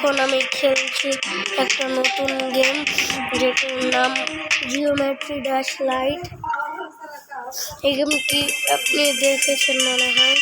এখন আমি খেলছি একটা নতুন গেম যেটির নাম জিওমেট্রি ড্যাশ লাইট এই গেমটি আপনি দেখেছেন মনে হয়?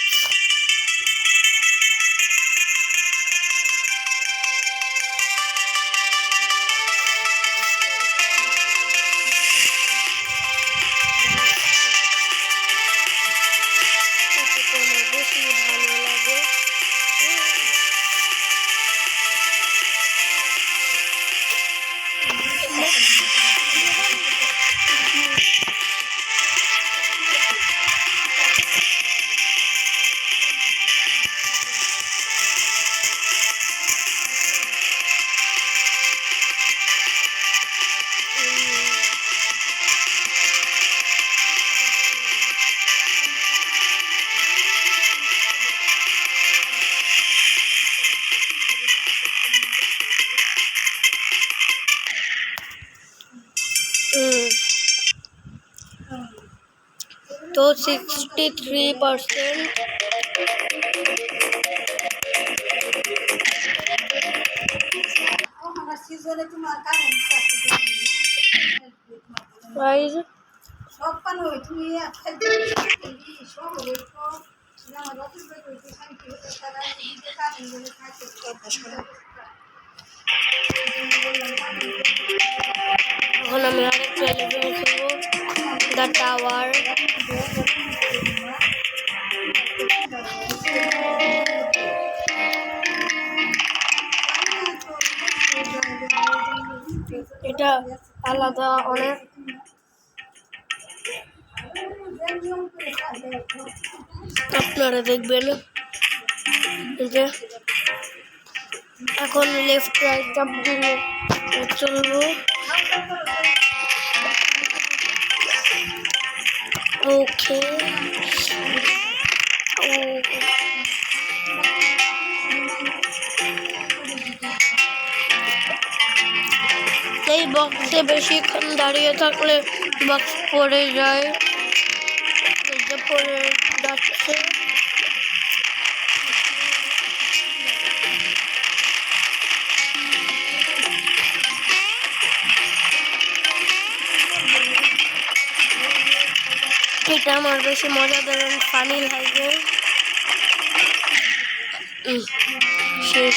কাজ বলে খাইতে এখন আমি আরেকটা লেভেল খেলব। দ্য টাওয়ার এটা আলাদা অনেক। আপনারা দেখবেন। এই যে। এখন লেফট রাইট চাপ দিয়ে চলবো। ওকে ও এই বক্সে বেশিক্ষণ দাঁড়িয়ে থাকলে বক্স পড়ে যায়। পড়ে যাচ্ছে। এটা আমার বেশি মজাদার ফানি লাগে। শেষ।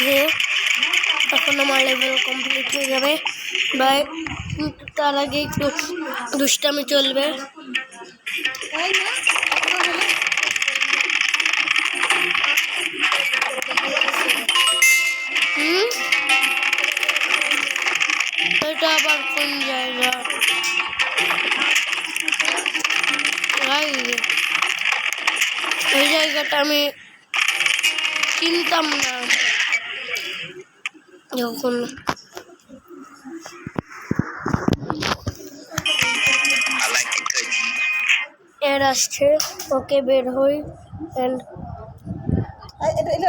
ওকে তখন আমার লেভেল কমপ্লিট হয়ে যাবে। বা তার আগে একটু দুষ্টামি চলবে। এটা আবার কোন জায়গা? এই জায়গাটা আমি চিনতাম না। যখন এর আসছে ওকে বের হই অ্যান্ড এটা এটা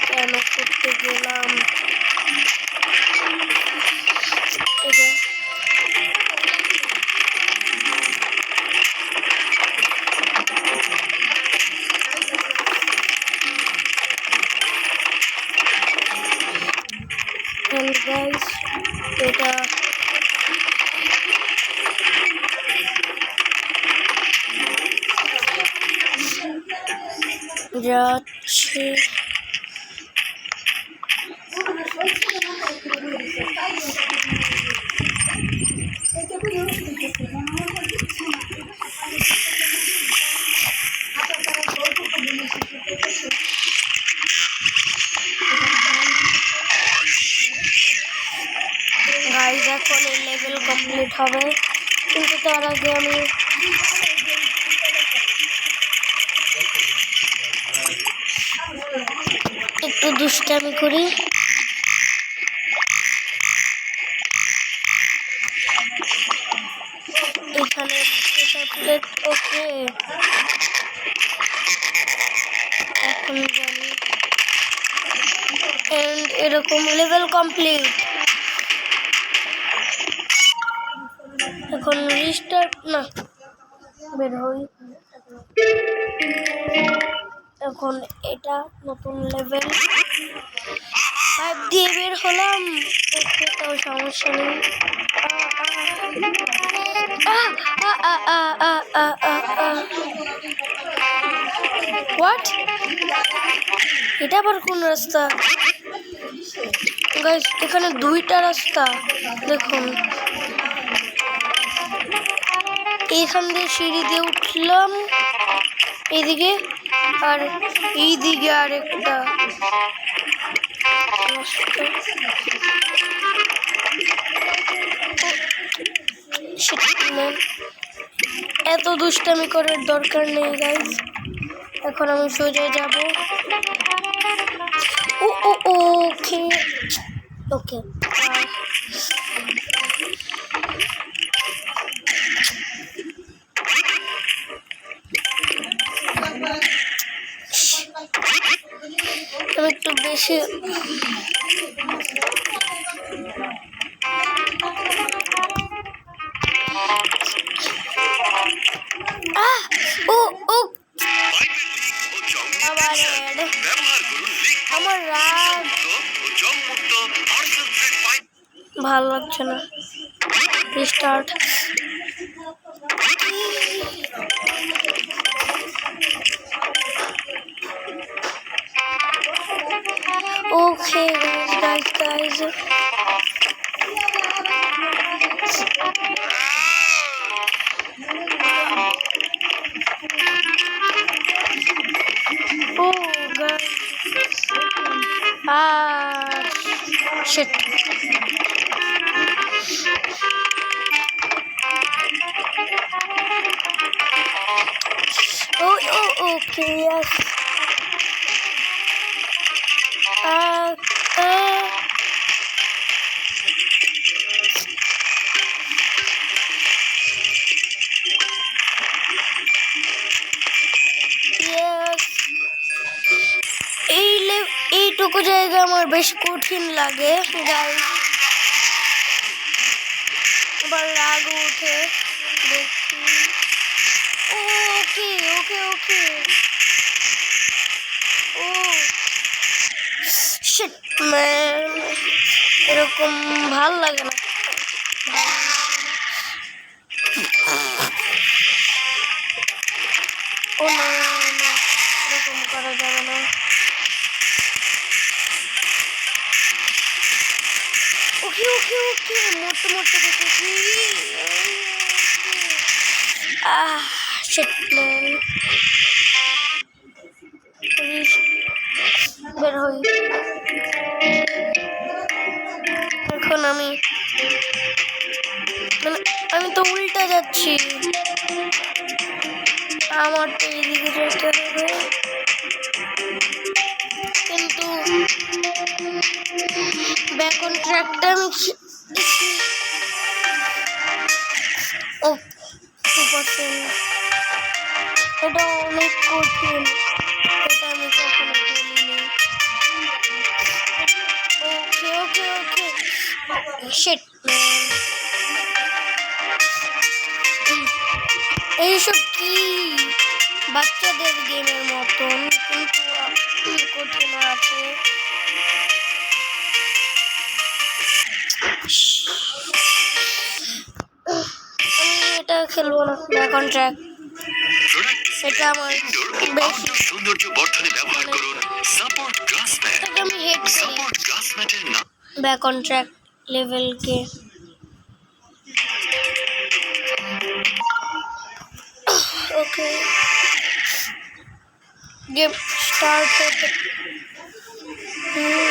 দিয়ে যে এত দুষ্টমি যে কেন করতে গেলাম এটা and guys এটা যাচ্ছে গাইজ এখন এই লেভেল কমপ্লিট হবে। কিন্তু তার আগে আমি একটু দুষ্টামি করি। এখানে প্লেট ওকে এখন জানি। এন্ড এরকম লেভেল কমপ্লিট এখন রিস্টার্ট না, বের হই। এখন এটা নতুন লেভেল ফাইভ দিয়ে বের হলাম। তাও সমস্যা নেই। হোয়াট এটা আবার কোন রাস্তা? গাইস এখানে দুইটা রাস্তা। দেখুন। এখান দিয়ে সিঁড়ি দিয়ে উঠলাম। এদিকে আর এইদিকে আরেকটা. এত দুষ্টামি করার দরকার নেই গাইজ এখন আমি সোজা যাব। ও, ওকে। ওকে। ও ও। আমার রাগ ভালো লাগছে না। Restart okay guys guys Ah, shit. Oh, oh, okay, yes. Uh, uh. আমার বেশ কঠিন লাগে গাই আবার রাগ উঠে দেখি। ওকে ওকে ওকে। ও। এরকম ভালো লাগে না। মোটে দেখেছি। আহ বের হই। এখন আমি মানে আমি তো উল্টা যাচ্ছি। আমার তো এদিকে যেতে হবে। কিন্তু ব্যাক অন ট্র্যাকটা আমি টু পার্সেন্ট এটা অনেক কঠিন। এটা আমি কখনো খেলিনি ওকে ওকে ওকে। শিট এইসব কি? বাচ্চাদের গেমের মতন। কিন্তু কঠিন আছে। খেলবো না এখন ট্র্যাক প্রোডাক্ট এটা আমার ইনডোর ও বেশি আউটডোর সৌন্দর্য বর্ধনে ব্যবহার করুন সাপোর্ট গ্লাস ম্যাট এটাকে আমি হেড করি সাপোর্ট গ্লাস ম্যাটের নাম बैक ऑन ट्रैक लेवल के ओके गेम স্টার্ট হতে হুম।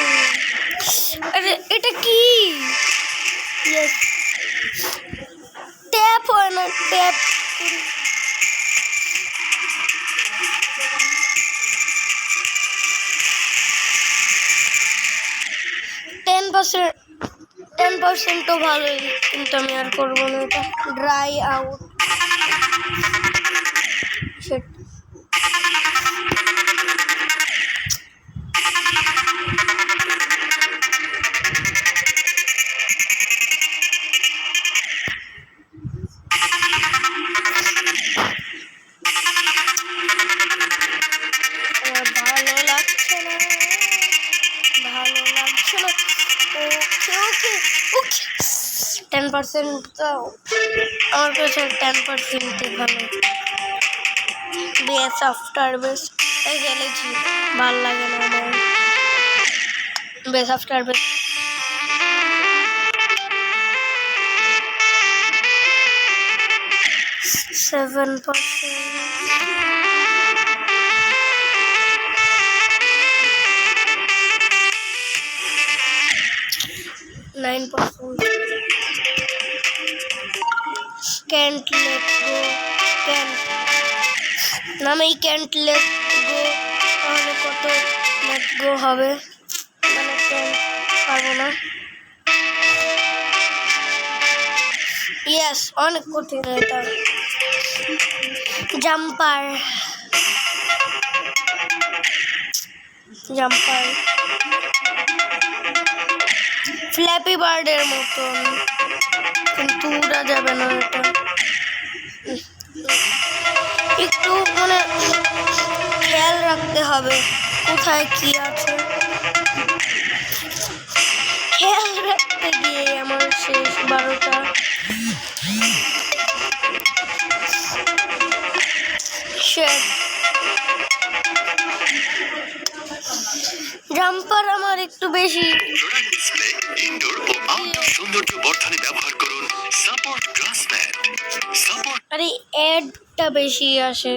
আরে এটা কি tap ten percent ten percent ভালোই কিন্তু আমি আর করব না এটা. ড্রাই আউট পার্সেন্ট তো আমার কাছে টেন পার্সেন্টই ভালো বেস আফটার বেস খেলেছি ভালো লাগে না আমার। Base after base seven percent nine percent. Can't let go. Can't. নামেই ক্যান্ট লেট গো তাহলে কত লেট গো হবে? মানে ক্যান্ট পারব না। ইয়েস অনেক কঠিন এটা। জাম্পার জাম্পার ফ্ল্যাপি বার্ডের মতন। কিন্তু যাবে না এটা। একটু মানে খেয়াল রাখতে হবে কোথায় কি আছে। খেয়াল রাখতে গিয়ে আমার শেষ বারোটা। জাম্পার আমার একটু বেশি সৌন্দর্য বর্ধনে ব্যবহার আরে অ্যাডটা বেশি আসে।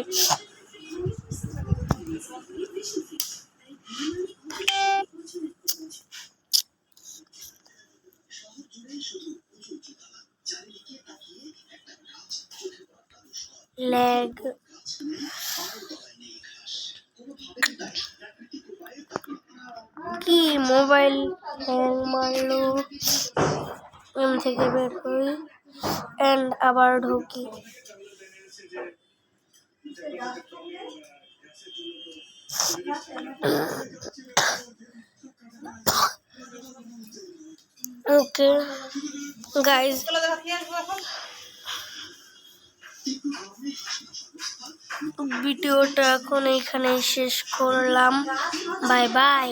ল্যাগ। কি মোবাইল হ্যাং মারলো? এম থেকে বের হই। অ্যান্ড আবার ঢুকি। ওকে গাইজ ভিডিওটা এখন এইখানেই শেষ করলাম। Bye bye